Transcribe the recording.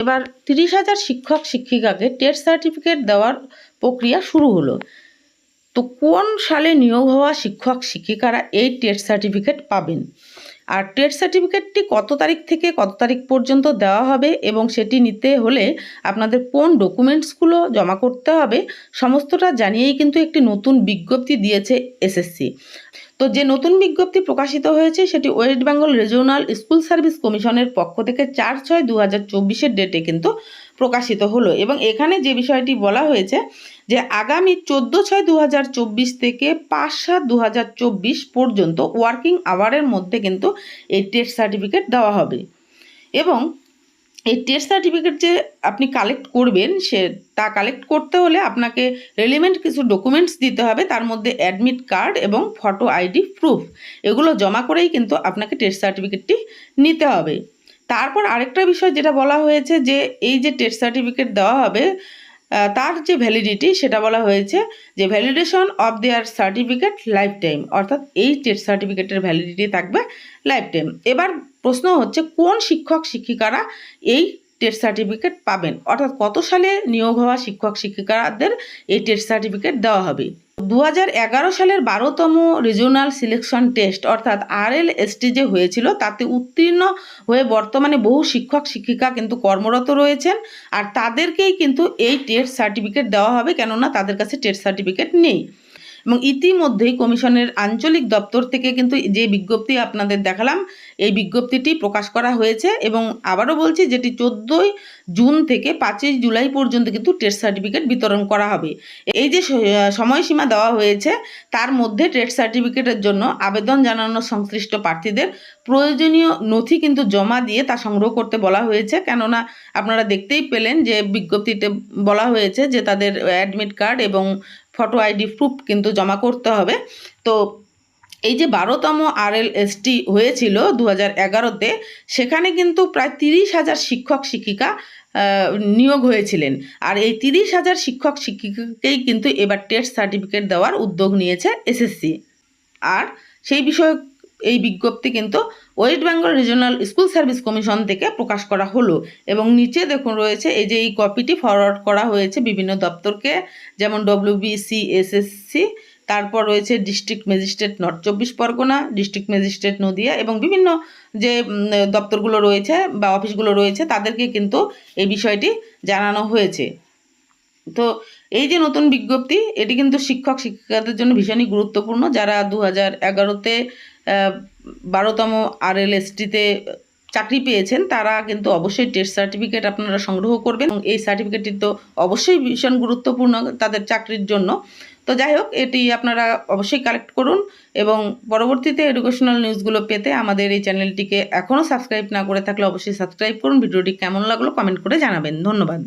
এবার তিরিশ হাজার শিক্ষক শিক্ষিকাকে টেট সার্টিফিকেট দেওয়ার প্রক্রিয়া শুরু হলো। তো কোন সালে নিয়োগ হওয়া শিক্ষক শিক্ষিকারা এই টেট সার্টিফিকেট পাবেন? আর টেট সার্টিফিকেটটি কত তারিখ থেকে কত তারিখ পর্যন্ত দেওয়া হবে এবং সেটি নিতে হলে আপনাদের কোন ডকুমেন্টসগুলো জমা করতে হবে সমস্তটা জানিয়েই কিন্তু একটি নতুন বিজ্ঞপ্তি দিয়েছে এসএসসি তো যে নতুন বিজ্ঞপ্তি প্রকাশিত হয়েছে, সেটি West Bengal regional school service কমিশনের পক্ষ থেকে চার ছয় দু হাজার চব্বিশের ডেটে কিন্তু প্রকাশিত হলো এবং এখানে যে বিষয়টি বলা হয়েছে যে আগামী চোদ্দ ছয় দু থেকে পাঁচ সাত দু পর্যন্ত ওয়ার্কিং আওয়ারের মধ্যে কিন্তু এই টেস্ট সার্টিফিকেট দেওয়া হবে। এবং এই টেস্ট সার্টিফিকেট যে আপনি কালেক্ট করবেন সে তা কালেক্ট করতে হলে আপনাকে রেলিভেন্ট কিছু ডকুমেন্টস দিতে হবে, তার মধ্যে অ্যাডমিট কার্ড এবং ফটো আইডি প্রুফ এগুলো জমা করেই কিন্তু আপনাকে টেস্ট সার্টিফিকেটটি নিতে হবে। তারপর আরেকটা বিষয় যেটা বলা হয়েছে যে এই যে টেস্ট সার্টিফিকেট দেওয়া হবে তার যে ভ্যালিডিটি সেটা বলা হয়েছে যে validation of their certificate life time অর্থাৎ এই টেস্ট সার্টিফিকেটের ভ্যালিডিটি থাকবে লাইফ টাইম এবার প্রশ্ন হচ্ছে, কোন শিক্ষক, শিক্ষিকারা এই টেস্ট সার্টিফিকেট পাবেন। অর্থাৎ কত সালে নিয়োগ হওয়া শিক্ষক শিক্ষিকাদের এই টেস্ট সার্টিফিকেট দেওয়া হবে? দু হাজার এগারো সালের বারোতম রিজিওনাল সিলেকশন টেস্ট অর্থাৎ আর এল এসটি যে হয়েছিল, তাতে উত্তীর্ণ হয়ে বর্তমানে বহু শিক্ষক শিক্ষিকা কিন্তু কর্মরত রয়েছেন। আর তাদেরকেই কিন্তু এই টেস্ট সার্টিফিকেট দেওয়া হবে, কেননা তাদের কাছে টেস্ট সার্টিফিকেট নেই। এবং ইতিমধ্যেই কমিশনের আঞ্চলিক দপ্তর থেকে কিন্তু যে বিজ্ঞপ্তি আপনাদের দেখালাম, এই বিজ্ঞপ্তিটি প্রকাশ করা হয়েছে এবং আবারও বলছি যেটি চোদ্দোই জুন থেকে পাঁচই জুলাই পর্যন্ত কিন্তু টেস্ট সার্টিফিকেট বিতরণ করা হবে। এই যে সময়সীমা দেওয়া হয়েছে, তার মধ্যে টেস্ট সার্টিফিকেটের জন্য আবেদন জানানো সংশ্লিষ্ট প্রার্থীদের প্রয়োজনীয় নথি কিন্তু জমা দিয়ে তা সংগ্রহ করতে বলা হয়েছে। কেননা আপনারা দেখতেই পেলেন যে বিজ্ঞপ্তিতে বলা হয়েছে যে তাদের অ্যাডমিট কার্ড এবং ফটো আইডি প্রুফ কিন্তু জমা করতে হবে। তো এই যে বারোতম আর এল এসটি হয়েছিল দু হাজার এগারোতে, সেখানে কিন্তু প্রায় তিরিশ হাজার শিক্ষক শিক্ষিকা নিয়োগ হয়েছিলেন। আর এই তিরিশ হাজার শিক্ষক শিক্ষিকাকেই কিন্তু এবার টেস্ট সার্টিফিকেট দেওয়ার উদ্যোগ নিয়েছে এসএসসি আর সেই বিষয়ে এই বিজ্ঞপ্তি কিন্তু West Bengal regional school service commission থেকে প্রকাশ করা হলো। এবং নিচে দেখুন রয়েছে, এই যে এই কপিটি ফরওয়ার্ড করা হয়েছে বিভিন্ন দপ্তরকে, যেমন ডব্লিউবিসি এসএসসি তারপর রয়েছে ডিস্ট্রিক্ট ম্যাজিস্ট্রেট নর্থ চব্বিশ পরগনা ডিস্ট্রিক্ট ম্যাজিস্ট্রেট নদিয়া এবং বিভিন্ন যে দপ্তরগুলো রয়েছে বা অফিসগুলো রয়েছে, তাদেরকে কিন্তু এই বিষয়টি জানানো হয়েছে। তো এই যে নতুন বিজ্ঞপ্তি, এটি কিন্তু শিক্ষক শিক্ষিকাদের জন্য ভীষণই গুরুত্বপূর্ণ। যারা দু হাজার এগারোতে বারোতম আর এল এসটিতে চাকরি পেয়েছেন, তারা কিন্তু অবশ্যই টেস্ট সার্টিফিকেট আপনারা সংগ্রহ করবেন এবং এই সার্টিফিকেটটি তো অবশ্যই ভীষণ গুরুত্বপূর্ণ তাদের চাকরির জন্য। তো যাই হোক, এটি আপনারা অবশ্যই কালেক্ট করুন এবং পরবর্তীতে এডুকেশনাল নিউজগুলো পেতে আমাদের এই চ্যানেলটিকে এখনও সাবস্ক্রাইব না করে থাকলে অবশ্যই সাবস্ক্রাইব করুন। ভিডিওটি কেমন লাগল কমেন্ট করে জানাবেন। ধন্যবাদ।